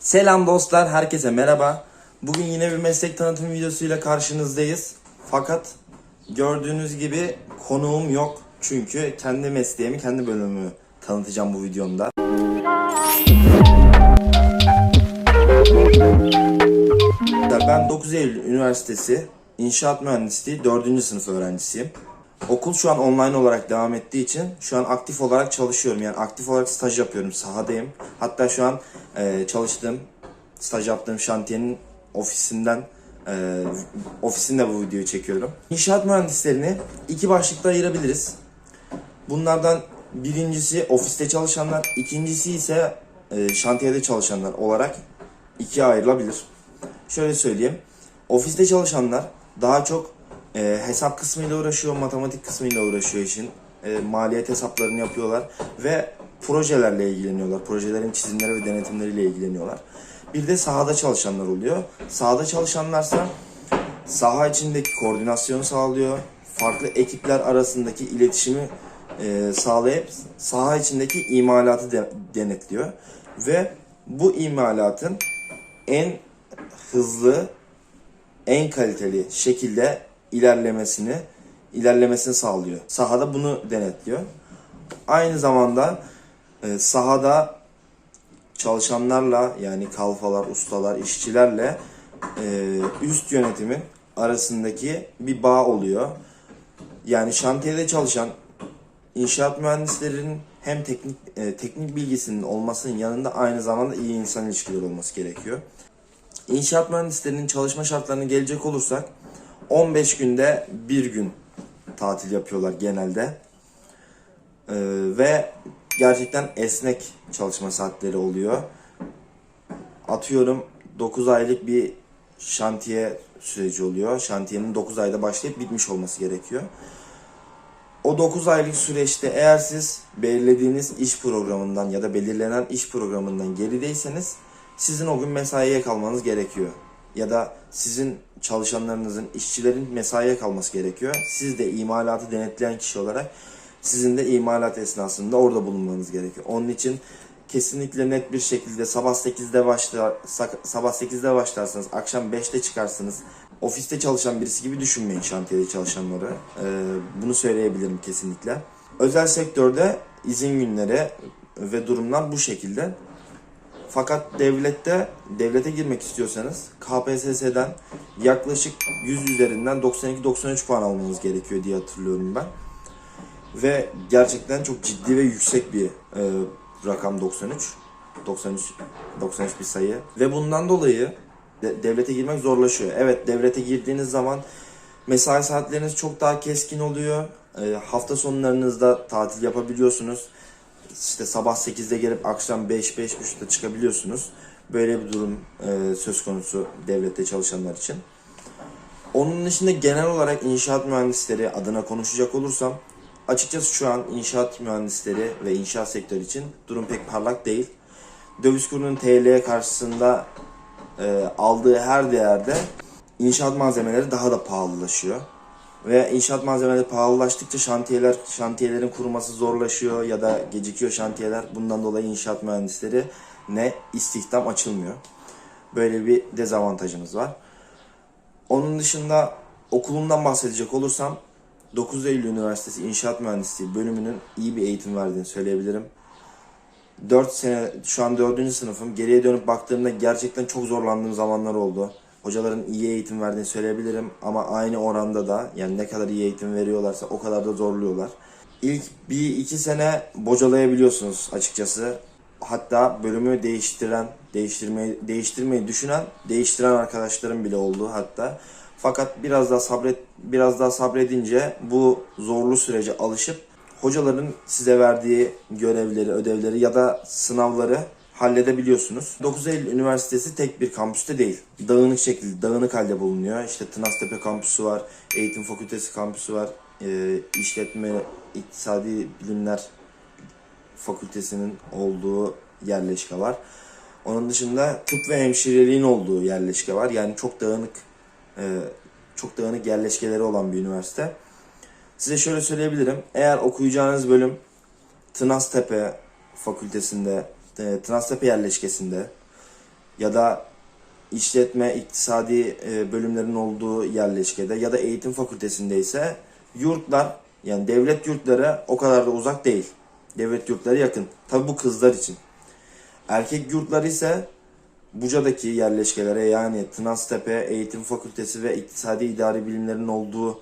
Selam dostlar, herkese merhaba. Bugün yine bir meslek tanıtım videosuyla karşınızdayız. Fakat gördüğünüz gibi konuğum yok. Çünkü kendi mesleğimi, kendi bölümümü tanıtacağım bu videomda. Ben 9 Eylül Üniversitesi İnşaat Mühendisliği 4. sınıf öğrencisiyim. Okul şu an online olarak devam ettiği için şu an aktif olarak çalışıyorum. Yani aktif olarak staj yapıyorum, sahadayım. Hatta şu an e, çalıştığım, staj yaptığım şantiyenin ofisinden e, ofisinde bu videoyu çekiyorum. İnşaat mühendislerini iki başlıkta ayırabiliriz. Bunlardan birincisi ofiste çalışanlar, ikincisi ise e, şantiyede çalışanlar olarak ikiye ayrılabilir. Şöyle söyleyeyim. Ofiste çalışanlar daha çok e, hesap kısmıyla uğraşıyor, matematik kısmıyla uğraşıyor işin. E, maliyet hesaplarını yapıyorlar ve projelerle ilgileniyorlar. Projelerin çizimleri ve denetimleriyle ilgileniyorlar. Bir de sahada çalışanlar oluyor. Sahada çalışanlarsa saha içindeki koordinasyonu sağlıyor. Farklı ekipler arasındaki iletişimi e, sağlayıp saha içindeki imalatı de- denetliyor. Ve bu imalatın en hızlı, en kaliteli şekilde ilerlemesini ilerlemesini sağlıyor. Sahada bunu denetliyor. Aynı zamanda e, sahada çalışanlarla yani kalfalar, ustalar, işçilerle e, üst yönetimin arasındaki bir bağ oluyor. Yani şantiyede çalışan inşaat mühendislerinin hem teknik e, teknik bilgisinin olmasının yanında aynı zamanda iyi insan ilişkileri olması gerekiyor. İnşaat mühendislerinin çalışma şartlarına gelecek olursak 15 günde bir gün tatil yapıyorlar genelde. Ee, ve gerçekten esnek çalışma saatleri oluyor. Atıyorum 9 aylık bir şantiye süreci oluyor. Şantiyenin 9 ayda başlayıp bitmiş olması gerekiyor. O 9 aylık süreçte eğer siz belirlediğiniz iş programından ya da belirlenen iş programından gerideyseniz sizin o gün mesaiye kalmanız gerekiyor. Ya da sizin çalışanlarınızın, işçilerin mesaiye kalması gerekiyor. Siz de imalatı denetleyen kişi olarak sizin de imalat esnasında orada bulunmanız gerekiyor. Onun için kesinlikle net bir şekilde sabah 8'de başlar sabah 8'de başlarsınız, akşam 5'te çıkarsınız. Ofiste çalışan birisi gibi düşünmeyin şantiyede çalışanları. Ee, bunu söyleyebilirim kesinlikle. Özel sektörde izin günleri ve durumlar bu şekilde. Fakat devlette, devlete girmek istiyorsanız KPSS'den yaklaşık 100 üzerinden 92-93 puan almanız gerekiyor diye hatırlıyorum ben. Ve gerçekten çok ciddi ve yüksek bir e, rakam 93. 93 93 bir sayı. Ve bundan dolayı de- devlete girmek zorlaşıyor. Evet devlete girdiğiniz zaman mesai saatleriniz çok daha keskin oluyor. E, hafta sonlarınızda tatil yapabiliyorsunuz işte sabah 8'de gelip akşam 5-5.30'da çıkabiliyorsunuz. Böyle bir durum e, söz konusu devlette çalışanlar için. Onun dışında genel olarak inşaat mühendisleri adına konuşacak olursam açıkçası şu an inşaat mühendisleri ve inşaat sektörü için durum pek parlak değil. Döviz kurunun TL karşısında e, aldığı her değerde inşaat malzemeleri daha da pahalılaşıyor. Ve inşaat malzemeleri pahalılaştıkça şantiyeler şantiyelerin kurulması zorlaşıyor ya da gecikiyor şantiyeler. Bundan dolayı inşaat mühendisleri ne istihdam açılmıyor. Böyle bir dezavantajımız var. Onun dışında okulumdan bahsedecek olursam 9 Eylül Üniversitesi İnşaat Mühendisliği bölümünün iyi bir eğitim verdiğini söyleyebilirim. 4 sene, şu an 4. sınıfım. Geriye dönüp baktığımda gerçekten çok zorlandığım zamanlar oldu. Hocaların iyi eğitim verdiğini söyleyebilirim ama aynı oranda da yani ne kadar iyi eğitim veriyorlarsa o kadar da zorluyorlar. İlk bir iki sene bocalayabiliyorsunuz açıkçası. Hatta bölümü değiştiren, değiştirmeyi, değiştirmeyi düşünen, değiştiren arkadaşlarım bile oldu hatta. Fakat biraz daha sabret, biraz daha sabredince bu zorlu sürece alışıp hocaların size verdiği görevleri, ödevleri ya da sınavları halledebiliyorsunuz. 9 Eylül Üniversitesi tek bir kampüste değil. Dağınık şekilde, dağınık halde bulunuyor. İşte Tınaztepe kampüsü var, Eğitim Fakültesi kampüsü var, e, İşletme, İktisadi Bilimler Fakültesinin olduğu yerleşke var. Onun dışında tıp ve hemşireliğin olduğu yerleşke var. Yani çok dağınık, çok dağınık yerleşkeleri olan bir üniversite. Size şöyle söyleyebilirim. Eğer okuyacağınız bölüm Tınaztepe Fakültesinde, e, Tınaztepe yerleşkesinde ya da işletme, iktisadi e, bölümlerin olduğu yerleşkede ya da eğitim fakültesinde ise yurtlar yani devlet yurtları o kadar da uzak değil. Devlet yurtları yakın. Tabi bu kızlar için. Erkek yurtları ise Buca'daki yerleşkelere yani Tınaztepe Eğitim Fakültesi ve İktisadi İdari Bilimlerin olduğu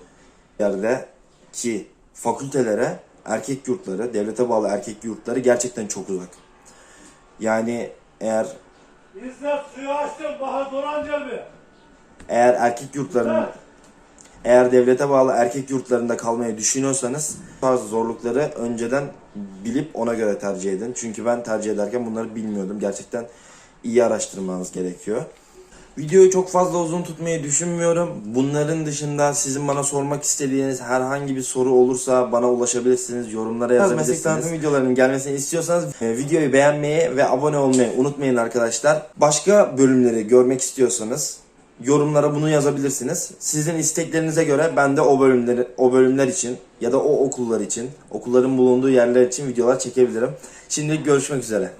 yerde ki fakültelere erkek yurtları, devlete bağlı erkek yurtları gerçekten çok uzak. Yani eğer İzzet suyu açtım Bahar Dorancel bir. eğer erkek yurtlarının eğer devlete bağlı erkek yurtlarında kalmayı düşünüyorsanız bazı zorlukları önceden bilip ona göre tercih edin. Çünkü ben tercih ederken bunları bilmiyordum. Gerçekten iyi araştırmanız gerekiyor. Videoyu çok fazla uzun tutmayı düşünmüyorum. Bunların dışında sizin bana sormak istediğiniz herhangi bir soru olursa bana ulaşabilirsiniz. Yorumlara yazabilirsiniz. Meslek tanıtım videolarının gelmesini istiyorsanız e, videoyu beğenmeyi ve abone olmayı unutmayın arkadaşlar. Başka bölümleri görmek istiyorsanız yorumlara bunu yazabilirsiniz. Sizin isteklerinize göre ben de o bölümleri o bölümler için ya da o okullar için, okulların bulunduğu yerler için videolar çekebilirim. Şimdilik görüşmek üzere.